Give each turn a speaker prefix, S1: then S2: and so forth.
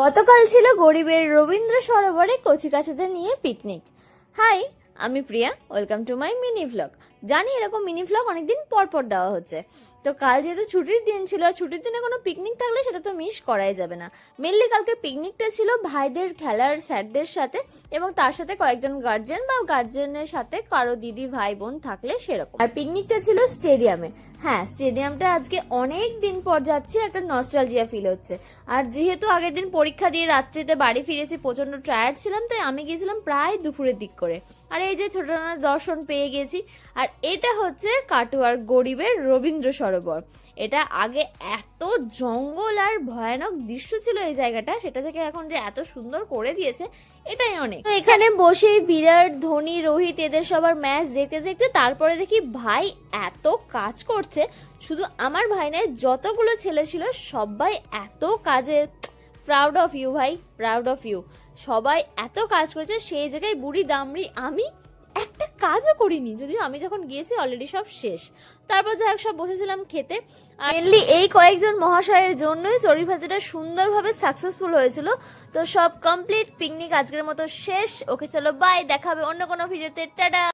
S1: গতকাল ছিল গরিবের রবীন্দ্র সরোবরে কচিকাছাদের নিয়ে পিকনিক। হাই, আমি Priya, welcome to my mini vlog জানি এরকম মিনি ভ্লগ অনেকদিন পর পর দেওয়া হচ্ছে। তো কাল যেহেতু ছুটির দিন ছিল আর ছুটির দিনে কোনো পিকনিক থাকলে সেটা তো মিস করাই যাবে না। মেনলি কালকে পিকনিকটা ছিল ভাইদের খেলার স্যারদের সাথে এবং তার সাথে কয়েকজন গার্জেন বা গার্জেনের সাথে কারও দিদি, ভাই, বোন থাকলে সেরকম। আর পিকনিকটা ছিল স্টেডিয়ামে হ্যাঁ স্টেডিয়ামটা আজকে অনেক দিন পর যাচ্ছি, একটা নস্টালজিয়া ফিল হচ্ছে। আর যেহেতু আগের দিন পরীক্ষা দিয়ে রাত্রিতে বাড়ি ফিরেছি প্রচণ্ড টায়ার্ড ছিলাম, তাই আমি গিয়েছিলাম প্রায় দুপুরের দিক করে। আর এই যে ছোট নানার দর্শন পেয়ে গেছি। আর এটা হচ্ছে কাটোয়ার গরিবের রবীন্দ্র সরোবর। এটা আগে এত জঙ্গল আর ভয়ানক দৃশ্য ছিল এই জায়গাটা, সেটা থেকে এখন যে এত সুন্দর করে দিয়েছে, এটাই অনেক। এখানে বসে বিরাট, ধোনি, রোহিত, এদের সবার ম্যাচ দেখতে দেখতে তারপরে দেখি ভাই এত কাজ করছে। শুধু আমার ভাই নয়, যতগুলো ছেলে ছিল সবাই এত কাজের। প্রাউড অফ ইউ ভাই প্রাউড অফ ইউ সবাই এত কাজ করেছে, সেই জায়গায় বুড়ি দামড়ি আমি করিনি, যদিও আমি যখন গিয়েছি অলরেডি সব শেষ। তারপর যাই হোক, সব বসেছিলাম খেতে। মেনলি এই কয়েকজন মহাশয়ের জন্যই চড়ি ভাজাটা সুন্দরভাবে সাকসেসফুল হয়েছিল। তো সব কমপ্লিট পিকনিক আজকের মতো শেষ। ওকে চলো বাই দেখাবে অন্য কোনো ভিডিওতে টাটা